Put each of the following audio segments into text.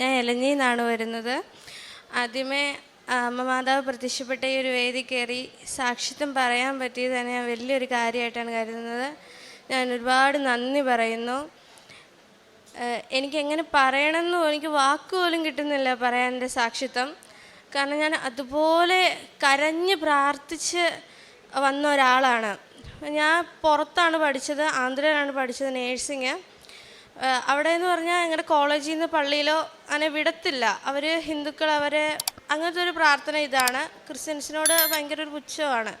ഞാൻ എലഞ്ഞി നിന്നാണ് വരുന്നത്. ആദ്യമേ അമ്മ മാതാവ് പ്രത്യക്ഷപ്പെട്ട ഈ ഒരു വേദി കയറി സാക്ഷിത്വം പറയാൻ പറ്റിയത് തന്നെ ഞാൻ വലിയൊരു കാര്യമായിട്ടാണ് കരുതുന്നത്. ഞാൻ ഒരുപാട് നന്ദി പറയുന്നു. എനിക്ക് എങ്ങനെ പറയണമെന്ന് എനിക്ക് വാക്ക് പോലും കിട്ടുന്നില്ല പറയാൻ എന്റെ സാക്ഷിത്വം. കാരണം ഞാൻ അതുപോലെ കരഞ്ഞ് പ്രാർത്ഥിച്ച് വന്ന ഒരാളാണ്. ഞാൻ പുറത്താണ് പഠിച്ചത് ആന്ധ്രയിലാണ് പഠിച്ചത് നേഴ്സിങ് അവിടെ എന്ന് പറഞ്ഞാൽ ഞങ്ങളുടെ കോളേജിൽ നിന്ന് പള്ളിയിലോ അങ്ങനെ വിടത്തില്ല. അവർ ഹിന്ദുക്കൾ അവരെ അങ്ങനത്തെ ഒരു പ്രാർത്ഥന ഇതാണ്. ക്രിസ്ത്യൻസിനോട് ഭയങ്കര ഒരു പുച്ഛമാണ്.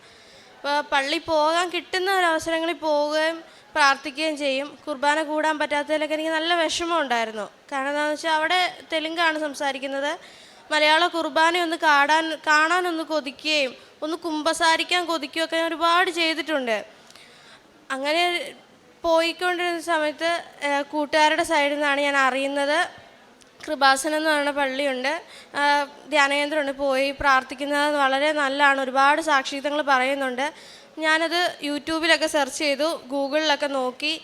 അപ്പോൾ പള്ളി പോകാൻ കിട്ടുന്ന ഒരു അവസരങ്ങളിൽ പോവുകയും പ്രാർത്ഥിക്കുകയും ചെയ്യും. കുർബാന കൂടാൻ പറ്റാത്തതിലൊക്കെ എനിക്ക് നല്ല വിഷമം ഉണ്ടായിരുന്നു. കാരണം എന്താണെന്ന് വെച്ചാൽ അവിടെ തെലുങ്കാണ് സംസാരിക്കുന്നത്. മലയാള കുർബാന ഒന്ന് കാണാൻ കാണാനൊന്ന് കൊതിക്കുകയും ഒന്ന് കുമ്പസാരിക്കാൻ കൊതിക്കുകയൊക്കെ ഞാൻ ഒരുപാട് ചെയ്തിട്ടുണ്ട്. അങ്ങനെ പോയിക്കൊണ്ടിരുന്ന സമയത്ത് കൂട്ടുകാരുടെ സൈഡിൽ നിന്നാണ് ഞാൻ അറിയുന്നത്. കൃപാസനം എന്ന് പറയുന്ന പള്ളിയുണ്ട്. ധ്യാനകേന്ദ്രമുണ്ട്. പോയി പ്രാർത്ഥിക്കുന്നത് വളരെ നല്ലതാണ്. ഒരുപാട് സാക്ഷിത്വങ്ങൾ പറയുന്നുണ്ട്. ഞാനത് യൂട്യൂബിലൊക്കെ സെർച്ച് ചെയ്തു ഗൂഗിളിലൊക്കെ നോക്കി.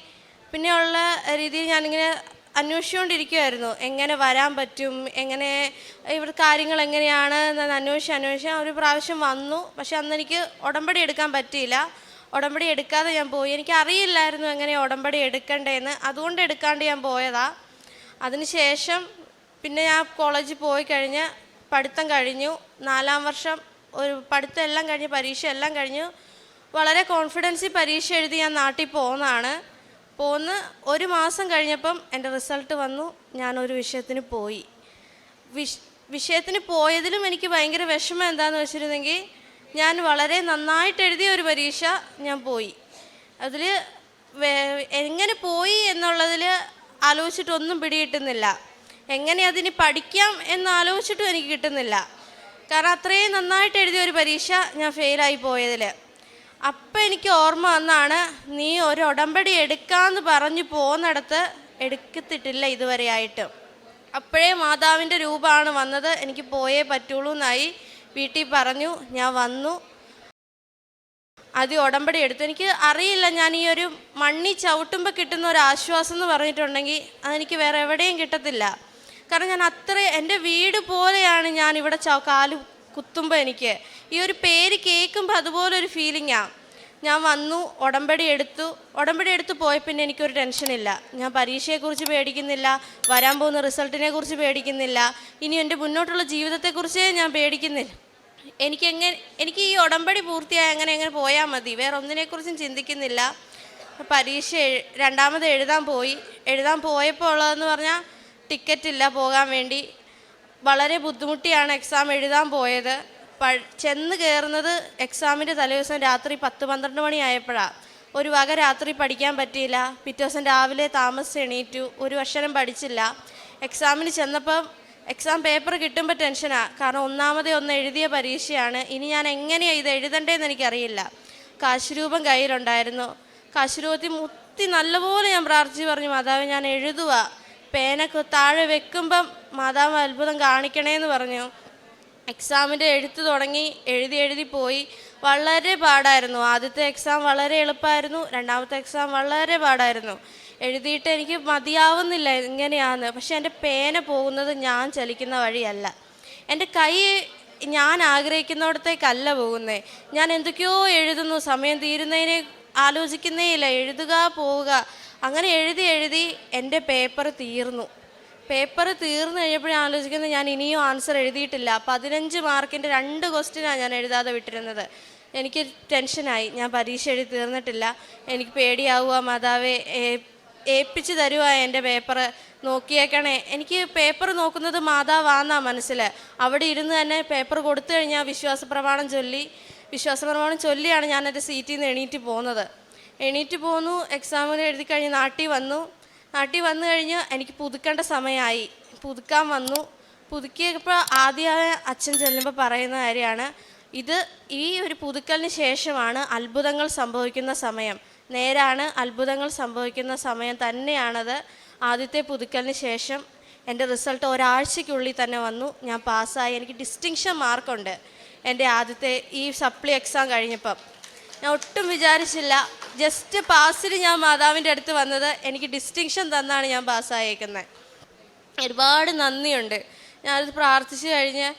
പിന്നെയുള്ള രീതിയിൽ ഞാനിങ്ങനെ അന്വേഷിച്ചുകൊണ്ടിരിക്കുമായിരുന്നു എങ്ങനെ വരാൻ പറ്റും? എങ്ങനെ ഇവിടെ കാര്യങ്ങൾ എങ്ങനെയാണ് എന്ന് അന്വേഷിച്ച് അന്വേഷിച്ച് ഒരു പ്രാവശ്യം വന്നു. പക്ഷെ അന്നെനിക്ക് ഉടമ്പടി എടുക്കാൻ പറ്റിയില്ല. ഉടമ്പടി എടുക്കാതെ ഞാൻ പോയി. എനിക്ക് അറിയില്ലായിരുന്നു എങ്ങനെ ഉടമ്പടി എടുക്കണ്ടേന്ന്. അതുകൊണ്ട് എടുക്കാണ്ട് ഞാൻ പോയതാ. അതിനുശേഷം പിന്നെ ഞാൻ കോളേജിൽ പോയി കഴിഞ്ഞ് പഠിത്തം കഴിഞ്ഞു. നാലാം വർഷം ഒരു പഠിത്തം എല്ലാം കഴിഞ്ഞ് പരീക്ഷ എല്ലാം കഴിഞ്ഞു. വളരെ കോൺഫിഡൻസിൽ പരീക്ഷ എഴുതി ഞാൻ നാട്ടിൽ പോകുന്നതാണ് പോന്ന് ഒരു മാസം കഴിഞ്ഞപ്പം എന്റെ റിസൾട്ട് വന്നു. ഞാനൊരു വിഷയത്തിന് പോയി. വിഷ് വിഷയത്തിന് പോയതിലും എനിക്ക് ഭയങ്കര വിഷമം എന്താണെന്ന് വെച്ചിരുന്നെങ്കിൽ ഞാൻ വളരെ നന്നായിട്ട് എഴുതിയ ഒരു പരീക്ഷ ഞാൻ പോയി. അതിൽ എങ്ങനെ പോയി എന്നുള്ളതിൽ ആലോചിച്ചിട്ടൊന്നും പിടികിട്ടുന്നില്ല. എങ്ങനെ അതിന് പഠിക്കാം എന്ന് ആലോചിച്ചിട്ടും എനിക്ക് കിട്ടുന്നില്ല. കാരണം അത്രയും നന്നായിട്ട് എഴുതിയ ഒരു പരീക്ഷ ഞാൻ ഫെയിലായി പോയതിൽ അപ്പം എനിക്ക് ഓർമ്മ വന്നാണ് നീ ഒരു ഉടമ്പടി എടുക്കാമെന്ന് പറഞ്ഞു പോകുന്നിടത്ത് എടുക്കത്തിട്ടില്ല ഇതുവരെയായിട്ട്. അപ്പോഴേ മാതാവിന്റെ രൂപമാണ് വന്നത്. എനിക്ക് പോയേ പറ്റുള്ളൂ എന്നായി വീട്ടിൽ പറഞ്ഞു ഞാൻ വന്നു. ആദ്യം ഉടമ്പടി എടുത്തു. എനിക്ക് അറിയില്ല ഞാൻ ഈ ഒരു മണ്ണി ചവിട്ടുമ്പോൾ കിട്ടുന്ന ഒരു ആശ്വാസം എന്ന് പറഞ്ഞിട്ടുണ്ടെങ്കിൽ അതെനിക്ക് വേറെ എവിടെയും കിട്ടത്തില്ല. കാരണം ഞാൻ അത്ര എന്റെ വീട് പോലെയാണ് ഞാൻ ഇവിടെ ച കാൽ കുത്തുമ്പോൾ എനിക്ക്. ഈ ഒരു പേര് കേൾക്കുമ്പോൾ അതുപോലെ ഒരു ഫീലിങ്ങാണ് ഞാൻ വന്നു ഉടമ്പടി എടുത്തു. ഉടമ്പടി എടുത്ത് പോയ പിന്നെ എനിക്കൊരു ടെൻഷനില്ല ഞാൻ പരീക്ഷയെക്കുറിച്ച് പേടിക്കുന്നില്ല വരാൻ പോകുന്ന റിസൾട്ടിനെ കുറിച്ച് പേടിക്കുന്നില്ല. ഇനി എന്റെ മുന്നോട്ടുള്ള ജീവിതത്തെക്കുറിച്ചേ ഞാൻ പേടിക്കുന്നില്ല. എനിക്ക് എങ്ങനെ എനിക്ക് ഈ ഉടമ്പടി പൂർത്തിയായി അങ്ങനെ എങ്ങനെ പോയാൽ മതി. വേറെ ഒന്നിനെക്കുറിച്ചും ചിന്തിക്കുന്നില്ല. പരീക്ഷ രണ്ടാമത് എഴുതാൻ പോയി. എഴുതാൻ പോയപ്പോൾ ഉള്ളതെന്ന് പറഞ്ഞാൽ ടിക്കറ്റ് ഇല്ല പോകാൻ വേണ്ടി. വളരെ ബുദ്ധിമുട്ടിയാണ് എക്സാം എഴുതാൻ പോയത്. ചെന്ന് കയറുന്നത് എക്സാമിന്റെ തലേദിവസം രാത്രി പത്ത് പന്ത്രണ്ട് മണിയായപ്പോഴാണ് ഒരു വക രാത്രി പഠിക്കാൻ പറ്റിയില്ല. പിറ്റേ ദിവസം രാവിലെ താമസിച്ച് എണീറ്റു. ഒരു വർഷം പഠിച്ചില്ല. എക്സാമിന് ചെന്നപ്പം എക്സാം പേപ്പർ കിട്ടുമ്പോൾ ടെൻഷനാണ് കാരണം ഒന്നാമതേ ഒന്ന് എഴുതിയ പരീക്ഷയാണ്. ഇനി ഞാൻ എങ്ങനെയാണ് ഇത് എഴുതണ്ടേന്ന് എനിക്കറിയില്ല. കാശുരൂപം കയ്യിലുണ്ടായിരുന്നു. കാശുരൂപത്തിൽ മുത്തി നല്ലപോലെ ഞാൻ പ്രാർത്ഥിച്ച് പറഞ്ഞു മാതാവ് ഞാൻ എഴുതുക പേനക്ക് താഴെ വെക്കുമ്പം മാതാവ് അത്ഭുതം കാണിക്കണേന്ന് പറഞ്ഞു. എക്സാമിന്റെ എഴുത്ത് തുടങ്ങി എഴുതി എഴുതി പോയി. വളരെ പാടായിരുന്നു. ആദ്യത്തെ എക്സാം വളരെ എളുപ്പമായിരുന്നു രണ്ടാമത്തെ എക്സാം വളരെ പാടായിരുന്നു. എഴുതിയിട്ട് എനിക്ക് മതിയാവുന്നില്ല എങ്ങനെയാന്ന് പക്ഷെ എന്റെ പേന പോകുന്നത് ഞാൻ ചലിക്കുന്ന വഴിയല്ല. എന്റെ കൈ ഞാൻ ആഗ്രഹിക്കുന്നിടത്തേക്കല്ല പോകുന്നത് ഞാൻ എന്തൊക്കെയോ എഴുതുന്നു. സമയം തീരുന്നതിനെ ആലോചിക്കുന്നേയില്ല. എഴുതുക പോവുക. അങ്ങനെ എഴുതി എഴുതി എന്റെ പേപ്പർ തീർന്നു. പേപ്പർ തീർന്നു കഴിഞ്ഞപ്പോഴും ആലോചിക്കുന്നത് ഞാൻ ഇനിയും ആൻസർ എഴുതിയിട്ടില്ല. പതിനഞ്ച് മാർക്കിന്റെ രണ്ട് ക്വസ്റ്റ്യനാണ് ഞാൻ എഴുതാതെ വിട്ടിരുന്നത്. എനിക്ക് ടെൻഷനായി. ഞാൻ പരീക്ഷ എഴുതി തീർന്നിട്ടില്ല. എനിക്ക് പേടിയാവുക മാതാവേ ഏൽപ്പിച്ച് തരുക എന്റെ പേപ്പർ നോക്കിയേക്കണേ എനിക്ക് പേപ്പർ നോക്കുന്നത് മാതാവാന്നാ മനസ്സിൽ അവിടെ ഇരുന്ന് തന്നെ പേപ്പർ കൊടുത്തു കഴിഞ്ഞാൽ വിശ്വാസ പ്രമാണം ചൊല്ലി വിശ്വാസ പ്രമാണം ചൊല്ലിയാണ് ഞാൻ എന്റെ സീറ്റിൽ നിന്ന് എണീറ്റ് പോകുന്നത് എണീറ്റ് പോന്നു എക്സാമിന് എഴുതി കഴിഞ്ഞ് നാട്ടിൽ വന്നു. നാട്ടിൽ വന്നു കഴിഞ്ഞ് എനിക്ക് പുതുക്കേണ്ട സമയമായി. പുതുക്കാൻ വന്നു. പുതുക്കിയപ്പോൾ ആദ്യമായ അച്ഛൻ ചെല്ലുമ്പോൾ പറയുന്ന കാര്യമാണ് ഇത് ഈ ഒരു പുതുക്കലിന് ശേഷമാണ് അത്ഭുതങ്ങൾ സംഭവിക്കുന്ന സമയം. നേരാണ് അത്ഭുതങ്ങൾ സംഭവിക്കുന്ന സമയം തന്നെയാണത്. ആദ്യത്തെ പുതുക്കലിന് ശേഷം എന്റെ റിസൾട്ട് ഒരാഴ്ചയ്ക്കുള്ളിൽ തന്നെ വന്നു. ഞാൻ പാസ്സായി. എനിക്ക് ഡിസ്റ്റിങ്ഷൻ മാർക്കുണ്ട് എന്റെ ആദ്യത്തെ ഈ സപ്ലി എക്സാം കഴിഞ്ഞപ്പം. ഞാൻ ഒട്ടും വിചാരിച്ചില്ല. ജസ്റ്റ് പാസ്സിൽ ഞാൻ മാതാവിന്റെ അടുത്ത് വന്നത് എനിക്ക് ഡിസ്റ്റിങ്ഷൻ തന്നാണ് ഞാൻ പാസ്സായേക്കുന്നത്. ഒരുപാട് നന്ദിയുണ്ട്. ഞാനത് പ്രാർത്ഥിച്ചു കഴിഞ്ഞ്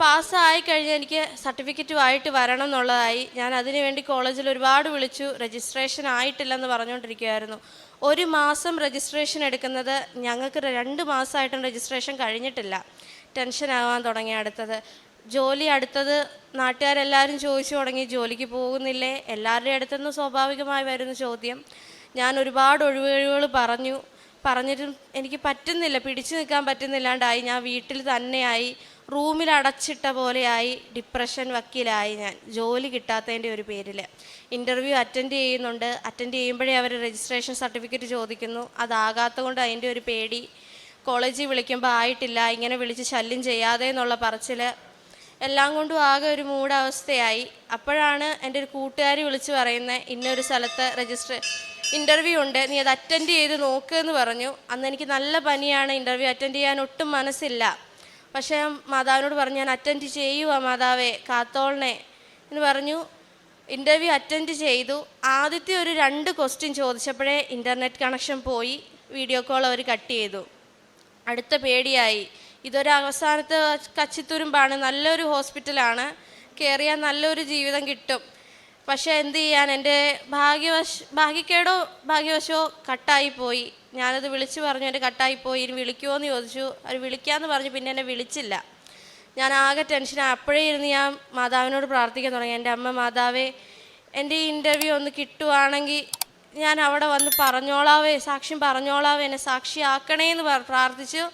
പാസ്സായി കഴിഞ്ഞ് എനിക്ക് സർട്ടിഫിക്കറ്റുമായിട്ട് വരണം എന്നുള്ളതായി. ഞാൻ അതിനു വേണ്ടി കോളേജിൽ ഒരുപാട് വിളിച്ചു. രജിസ്ട്രേഷൻ ആയിട്ടില്ലെന്ന് പറഞ്ഞുകൊണ്ടിരിക്കുകയായിരുന്നു. ഒരു മാസം രജിസ്ട്രേഷൻ എടുക്കുന്നത് ഞങ്ങൾക്ക് രണ്ട് മാസമായിട്ടും രജിസ്ട്രേഷൻ കഴിഞ്ഞിട്ടില്ല. ടെൻഷൻ ആവാൻ തുടങ്ങി അടുത്തത്. ജോലി അടുത്തത് നാട്ടുകാരെല്ലാവരും ചോദിച്ചു തുടങ്ങി ജോലിക്ക് പോകുന്നില്ലേ? എല്ലാവരുടെയും അടുത്തുനിന്ന് സ്വാഭാവികമായി വരുന്ന ചോദ്യം. ഞാൻ ഒരുപാട് ഒഴിവുകഴിവുകൾ പറഞ്ഞു. പറഞ്ഞിട്ടും എനിക്ക് പറ്റുന്നില്ല പിടിച്ചു നിൽക്കാൻ പറ്റുന്നില്ലാണ്ടായി. ഞാൻ വീട്ടിൽ തന്നെയായി. റൂമിൽ അടച്ചിട്ട പോലെയായി ഡിപ്രഷൻ വക്കീലായി ഞാൻ. ജോലി കിട്ടാത്തതിന്റെ ഒരു പേരിൽ ഇന്റർവ്യൂ അറ്റൻഡ് ചെയ്യുന്നുണ്ട്. അറ്റൻഡ് ചെയ്യുമ്പോഴേ അവർ രജിസ്ട്രേഷൻ സർട്ടിഫിക്കറ്റ് ചോദിക്കുന്നു. അതാകാത്ത കൊണ്ട് അതിന്റെ ഒരു പേടി. കോളേജിൽ വിളിക്കുമ്പോൾ ആയിട്ടില്ല. ഇങ്ങനെ വിളിച്ച് ശല്യം ചെയ്യാതെ എന്നുള്ള പറച്ചിൽ എല്ലാം കൊണ്ടും ആകെ ഒരു മൂടവസ്ഥയായി അപ്പോഴാണ് എന്റെ ഒരു കൂട്ടുകാരി വിളിച്ച് പറയുന്നത് ഇന്നൊരു സ്ഥലത്ത് രജിസ്റ്റർ ഇന്റർവ്യൂ ഉണ്ട്. നീ അത് അറ്റൻഡ് ചെയ്ത് നോക്കുക എന്ന് പറഞ്ഞു. അന്ന് എനിക്ക് നല്ല പനിയാണ്. ഇന്റർവ്യൂ അറ്റൻഡ് ചെയ്യാൻ ഒട്ടും മനസ്സില്ല. പക്ഷേ മാതാവിനോട് പറഞ്ഞു ഞാൻ അറ്റൻഡ് ചെയ്യുക മാതാവേ കാത്തോളിനെ എന്ന് പറഞ്ഞു. ഇന്റർവ്യൂ അറ്റൻഡ് ചെയ്തു. ആദ്യത്തെ ഒരു രണ്ട് ക്വസ്റ്റ്യൻ ചോദിച്ചപ്പോഴേ ഇന്റർനെറ്റ് കണക്ഷൻ പോയി. വീഡിയോ കോൾ അവർ കട്ട് ചെയ്തു. അടുത്ത പേടിയായി. ഇതൊരു അവസാനത്തെ കച്ചിത്തുരുമ്പാണ്. നല്ലൊരു ഹോസ്പിറ്റലാണ് കയറിയാൽ നല്ലൊരു ജീവിതം കിട്ടും. പക്ഷേ എന്ത് ചെയ്യാൻ? എന്റെ ഭാഗ്യവശ ഭാഗ്യക്കേടോ ഭാഗ്യവശോ കട്ടായി പോയി. ഞാനത് വിളിച്ചു പറഞ്ഞു എന്റെ കട്ടായി പോയി. ഇനി വിളിക്കുമോ എന്ന് ചോദിച്ചു. അവർ വിളിക്കാമെന്ന് പറഞ്ഞു പിന്നെ എന്നെ വിളിച്ചില്ല. ഞാൻ ആകെ ടെൻഷൻ അപ്പോഴേ ഇരുന്ന് ഞാൻ മാതാവിനോട് പ്രാർത്ഥിക്കാൻ തുടങ്ങി. എന്റെ അമ്മ മാതാവേ എന്റെ ഈ ഇന്റർവ്യൂ ഒന്ന് കിട്ടുവാണെങ്കിൽ ഞാൻ അവിടെ വന്ന് പറഞ്ഞോളാവേ സാക്ഷ്യം പറഞ്ഞോളാവേ എന്നെ സാക്ഷിയാക്കണേ എന്ന് പ്രാർത്ഥിച്ചു.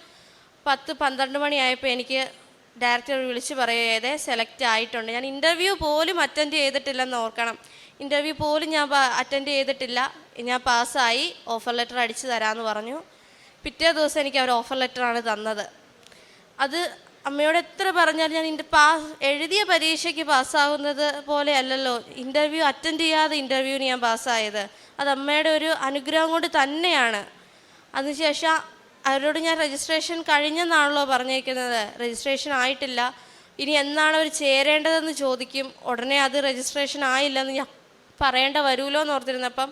പത്ത് പന്ത്രണ്ട് മണിയായപ്പോൾ എനിക്ക് ഡയറക്ടർ വിളിച്ച് പറയാതെ സെലക്ട് ആയിട്ടുണ്ട്. ഞാൻ ഇന്റർവ്യൂ പോലും അറ്റൻഡ് ചെയ്തിട്ടില്ലെന്ന് ഓർക്കണം. ഇന്റർവ്യൂ പോലും ഞാൻ അറ്റൻഡ് ചെയ്തിട്ടില്ല. ഞാൻ പാസ്സായി. ഓഫർ ലെറ്റർ അടിച്ചു തരാമെന്ന് പറഞ്ഞു. പിറ്റേ ദിവസം എനിക്ക് അവർ ഓഫർ ലെറ്ററാണ് തന്നത്. അത് അമ്മയോട് എത്ര പറഞ്ഞാലും ഞാൻ ഇന്റെ പാസ് എഴുതിയ പരീക്ഷയ്ക്ക് പാസ്സാകുന്നത് പോലെ അല്ലല്ലോ. ഇന്റർവ്യൂ അറ്റൻഡ് ചെയ്യാതെ ഇന്റർവ്യൂവിന് ഞാൻ പാസ്സായത്. അത് അമ്മയുടെ ഒരു അനുഗ്രഹം കൊണ്ട് തന്നെയാണ്. അതിനുശേഷം അവരോട് ഞാൻ രജിസ്ട്രേഷൻ കഴിഞ്ഞെന്നാണല്ലോ പറഞ്ഞേക്കുന്നത്. രജിസ്ട്രേഷൻ ആയിട്ടില്ല. ഇനി എന്നാണ് അവർ ചേരേണ്ടതെന്ന് ചോദിക്കും. ഉടനെ അത് രജിസ്ട്രേഷൻ ആയില്ലെന്ന് ഞാൻ പറയേണ്ട വരുമല്ലോ എന്ന് ഓർത്തിരുന്നപ്പം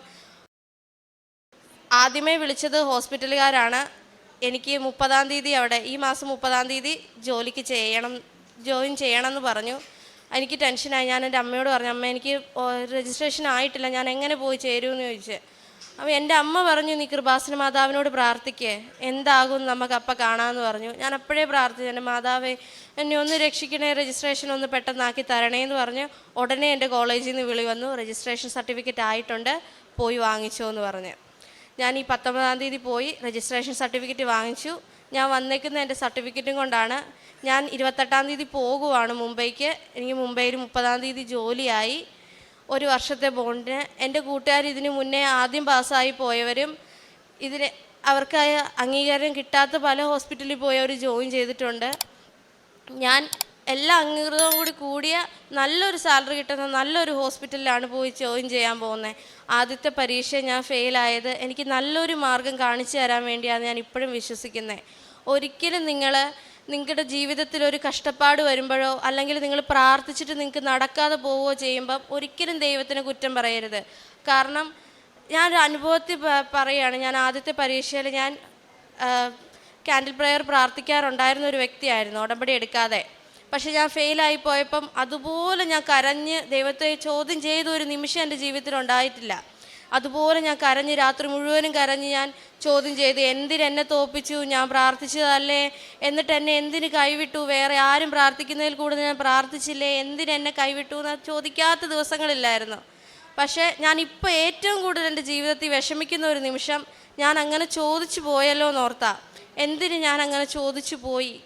ആദ്യമേ വിളിച്ചത് ഹോസ്പിറ്റലുകാരാണ്. എനിക്ക് മുപ്പതാം തീയതി അവിടെ ഈ മാസം മുപ്പതാം തീയതി ജോലിക്ക് ചെയ്യണം ജോയിൻ ചെയ്യണം എന്ന് പറഞ്ഞു. എനിക്ക് ടെൻഷനായി ഞാൻ എന്റെ അമ്മയോട് പറഞ്ഞു അമ്മ എനിക്ക് രജിസ്ട്രേഷൻ ആയിട്ടില്ല. ഞാൻ എങ്ങനെ പോയി ചേരുമെന്ന് ചോദിച്ച്. അപ്പോൾ എന്റെ അമ്മ പറഞ്ഞു നീ കൃപാസന മാതാവിനോട് പ്രാർത്ഥിക്കേ. എന്താകും നമുക്ക് അപ്പം കാണാമെന്ന് പറഞ്ഞു. ഞാൻ അപ്പോഴേ പ്രാർത്ഥിച്ചു. എന്റെ മാതാവേ എന്നെ ഒന്ന് രക്ഷിക്കണേ രജിസ്ട്രേഷൻ ഒന്ന് പെട്ടെന്നാക്കി തരണേ എന്ന് പറഞ്ഞ്. ഉടനെ എന്റെ കോളേജിൽ നിന്ന് വിളി വന്നു. രജിസ്ട്രേഷൻ സർട്ടിഫിക്കറ്റ് ആയിട്ടുണ്ട്. പോയി വാങ്ങിച്ചോ എന്ന് പറഞ്ഞ്. ഞാൻ ഈ പത്തൊമ്പതാം തീയതി പോയി രജിസ്ട്രേഷൻ സർട്ടിഫിക്കറ്റ് വാങ്ങിച്ചു. ഞാൻ വന്നേക്കുന്ന എന്റെ സർട്ടിഫിക്കറ്റും കൊണ്ടാണ് ഞാൻ ഇരുപത്തെട്ടാം തീയതി പോകുവാണ് മുംബൈക്ക്. എനിക്ക് മുംബൈയിൽ മുപ്പതാം തീയതി ജോലിയായി. ഒരു വർഷത്തെ ബോണ്ടിന് എന്റെ കൂട്ടുകാർ ഇതിനു മുന്നേ ആദ്യം പാസ്സായി പോയവരും ഇതിന് അവർക്ക് അംഗീകാരം കിട്ടാത്ത പല ഹോസ്പിറ്റലിൽ പോയവർ ജോയിൻ ചെയ്തിട്ടുണ്ട്. ഞാൻ എല്ലാ അംഗീകൃതവും കൂടി കൂടിയ നല്ലൊരു സാലറി കിട്ടുന്ന നല്ലൊരു ഹോസ്പിറ്റലിലാണ് പോയി ജോയിൻ ചെയ്യാൻ പോകുന്നത് ആദ്യത്തെ പരീക്ഷ ഞാൻ ഫെയിലായത് എനിക്ക് നല്ലൊരു മാർഗം കാണിച്ചു തരാൻ വേണ്ടിയാണ് ഞാൻ ഇപ്പോഴും വിശ്വസിക്കുന്നത് ഒരിക്കലും നിങ്ങൾ നിങ്ങളുടെ ജീവിതത്തിൽ ഒരു കഷ്ടപ്പാട് വരുമ്പോഴോ അല്ലെങ്കിൽ നിങ്ങൾ പ്രാർത്ഥിച്ചിട്ട് നിങ്ങൾക്ക് നടക്കാതെ പോവുകയോ ചെയ്യുമ്പം ഒരിക്കലും ദൈവത്തിന് കുറ്റം പറയരുത്. കാരണം ഞാനൊരു അനുഭവത്തിൽ പറയുകയാണ് ഞാൻ ആദ്യത്തെ പരീക്ഷയിൽ ഞാൻ ക്യാൻഡിൽ പ്രെയർ പ്രാർത്ഥിക്കാറുണ്ടായിരുന്ന ഒരു വ്യക്തിയായിരുന്നു ഉടമ്പടി എടുക്കാതെ. പക്ഷെ ഞാൻ ഫെയിലായി പോയപ്പം അതുപോലെ ഞാൻ കരഞ്ഞ് ദൈവത്തെ ചോദ്യം ചെയ്ത ഒരു നിമിഷം എന്റെ ജീവിതത്തിൽ ഉണ്ടായിട്ടില്ല. അതുപോലെ ഞാൻ കരഞ്ഞ് രാത്രി മുഴുവനും കരഞ്ഞ് ഞാൻ ചോദ്യം ചെയ്ത് എന്തിനെന്നെ തോപ്പിച്ചു? ഞാൻ പ്രാർത്ഥിച്ചതല്ലേ? എന്നിട്ട് എന്നെ എന്തിന് കൈവിട്ടു? വേറെ ആരും പ്രാർത്ഥിക്കുന്നതിൽ കൂടുതൽ ഞാൻ പ്രാർത്ഥിച്ചില്ലേ? എന്തിനെന്നെ കൈവിട്ടു? എന്ന് ചോദിക്കാത്ത ദിവസങ്ങളില്ലായിരുന്നു. പക്ഷേ ഞാൻ ഇപ്പോൾ ഏറ്റവും കൂടുതൽ എന്റെ ജീവിതത്തിൽ വിഷമിക്കുന്ന ഒരു നിമിഷം ഞാൻ അങ്ങനെ ചോദിച്ചു പോയല്ലോ എന്നോർത്താ. എന്തിന് ഞാൻ അങ്ങനെ ചോദിച്ചു പോയി?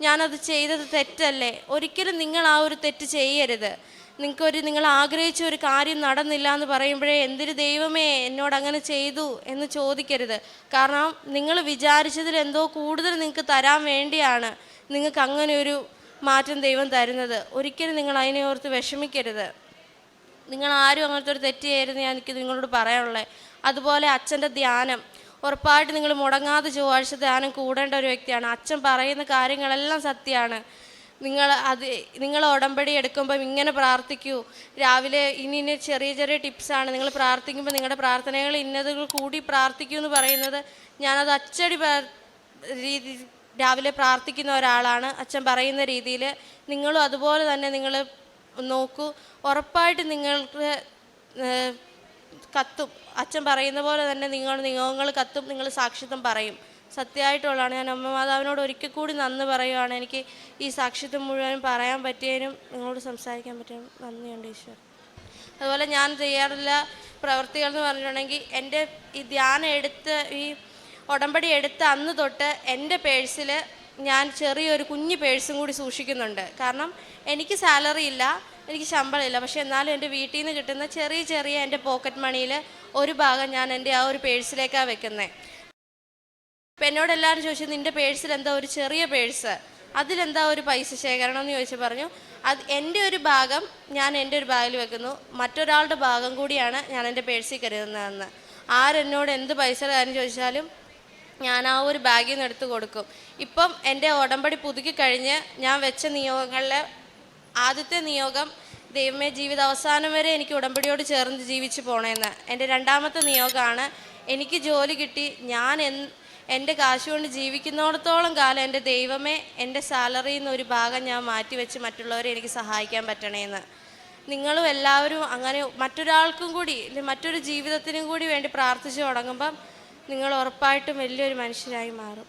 ഞാനത് ചെയ്തത് തെറ്റല്ലേ? ഒരിക്കലും നിങ്ങൾ ആ ഒരു തെറ്റ് ചെയ്യരുത്. നിങ്ങൾക്കൊരു നിങ്ങൾ ആഗ്രഹിച്ച ഒരു കാര്യം നടന്നില്ല എന്ന് പറയുമ്പോഴേ എന്തൊരു ദൈവമേ എന്നോട് അങ്ങനെ ചെയ്തു എന്ന് ചോദിക്കരുത്. കാരണം നിങ്ങൾ വിചാരിച്ചതിൽ എന്തോ കൂടുതൽ നിങ്ങൾക്ക് തരാൻ വേണ്ടിയാണ് നിങ്ങൾക്ക് അങ്ങനെ ഒരു മാറ്റം ദൈവം തരുന്നത്. ഒരിക്കലും നിങ്ങൾ അതിനെ ഓർത്ത് വിഷമിക്കരുത്. നിങ്ങൾ ആരും അങ്ങനത്തെ ഒരു തെറ്റ് ചെയ്യരുത് ഞാൻ എനിക്ക് നിങ്ങളോട് പറയാനുള്ളത്. അതുപോലെ അച്ഛന്റെ ധ്യാനം. ഉറപ്പായിട്ട് നിങ്ങൾ മുടങ്ങാതെ ചൊവ്വാഴ്ച ധ്യാനം കൂടേണ്ട ഒരു വ്യക്തിയാണ്. അച്ഛൻ പറയുന്ന കാര്യങ്ങളെല്ലാം സത്യമാണ്. നിങ്ങൾ അത് നിങ്ങൾ ഉടമ്പടി എടുക്കുമ്പം ഇങ്ങനെ പ്രാർത്ഥിക്കൂ. രാവിലെ ഇനി ഇനി ചെറിയ ചെറിയ ടിപ്സാണ്. നിങ്ങൾ പ്രാർത്ഥിക്കുമ്പോൾ നിങ്ങളുടെ പ്രാർത്ഥനകൾ ഇന്നതുകൾ കൂടി പ്രാർത്ഥിക്കൂ എന്ന് പറയുന്നത് ഞാനത് അച്ചടി രീതി രാവിലെ പ്രാർത്ഥിക്കുന്ന ഒരാളാണ്. അച്ഛൻ പറയുന്ന രീതിയിൽ നിങ്ങളും അതുപോലെ തന്നെ നിങ്ങൾ നോക്കൂ. ഉറപ്പായിട്ട് നിങ്ങൾക്ക് കത്തും. അച്ഛൻ പറയുന്ന പോലെ തന്നെ നിങ്ങൾ നിയമങ്ങൾ കത്തും. നിങ്ങൾ സാക്ഷിത്വം പറയും. സത്യമായിട്ടുള്ളതാണ്. ഞാൻ അമ്മ മാതാവിനോട് ഒരിക്കൽ കൂടി നന്ദി പറയുകയാണ്. എനിക്ക് ഈ സാക്ഷിത്വം മുഴുവനും പറയാൻ പറ്റിയതിനും നിങ്ങളോട് സംസാരിക്കാൻ പറ്റിയതിനും നന്ദിയുണ്ട് ഈശ്വർ. അതുപോലെ ഞാൻ ചെയ്യാറുള്ള പ്രവൃത്തികൾ എന്ന് പറഞ്ഞിട്ടുണ്ടെങ്കിൽ എന്റെ ഈ ധ്യാനം എടുത്ത് ഈ ഉടമ്പടി എടുത്ത അന്ന് തൊട്ട് എന്റെ പേഴ്സിൽ ഞാൻ ചെറിയൊരു കുഞ്ഞു പേഴ്സും കൂടി സൂക്ഷിക്കുന്നുണ്ട്. കാരണം എനിക്ക് സാലറി ഇല്ല എനിക്ക് ശമ്പളമില്ല പക്ഷേ എന്നാലും എന്റെ വീട്ടിൽ നിന്ന് കിട്ടുന്ന ചെറിയ ചെറിയ എന്റെ പോക്കറ്റ് മണിയിൽ ഒരു ഭാഗം ഞാൻ എന്റെ ആ ഒരു പേഴ്സിലേക്കാണ് വെക്കുന്നത് അപ്പം എന്നോട് എല്ലാവരും ചോദിച്ചു നിന്റെ പേഴ്സിൽ എന്താ ഒരു ചെറിയ പേഴ്സ്? അതിലെന്താ ഒരു പൈസ ശേഖരണം? എന്ന് ചോദിച്ചു പറഞ്ഞു അത് എന്റെ ഒരു ഭാഗം ഞാൻ എന്റെ ഒരു ബാഗിൽ വെക്കുന്നു. മറ്റൊരാളുടെ ഭാഗം കൂടിയാണ് ഞാൻ എന്റെ പേഴ്സിൽ കരുതുന്നതെന്ന്. ആരെന്നോട് എന്ത് പൈസ കാര്യം ചോദിച്ചാലും ഞാൻ ആ ഒരു ബാഗിൽ നിന്ന് എടുത്ത് കൊടുക്കും. ഇപ്പം എന്റെ ഉടമ്പടി പുതുക്കി കഴിഞ്ഞ് ഞാൻ വെച്ച നിയോഗങ്ങളിലെ ആദ്യത്തെ നിയോഗം ദൈവമേ ജീവിത അവസാനം വരെ എനിക്ക് ഉടമ്പടിയോട് ചേർന്ന് ജീവിച്ചു പോണേന്ന്. എന്റെ രണ്ടാമത്തെ നിയോഗമാണ് എനിക്ക് ജോലി കിട്ടി. ഞാൻ എന്റെ കാശ് കൊണ്ട് ജീവിക്കുന്നിടത്തോളം കാലം എന്റെ ദൈവമേ എന്റെ സാലറിയിൽ നിന്ന് ഒരു ഭാഗം ഞാൻ മാറ്റി വെച്ച് മറ്റുള്ളവരെ എനിക്ക് സഹായിക്കാൻ പറ്റണേന്ന്. നിങ്ങളും എല്ലാവരും അങ്ങനെ മറ്റൊരാൾക്കും കൂടി മറ്റൊരു ജീവിതത്തിനും കൂടി വേണ്ടി പ്രാർത്ഥിച്ചു തുടങ്ങുമ്പം നിങ്ങൾ ഉറപ്പായിട്ടും വലിയൊരു മനുഷ്യരായി മാറും.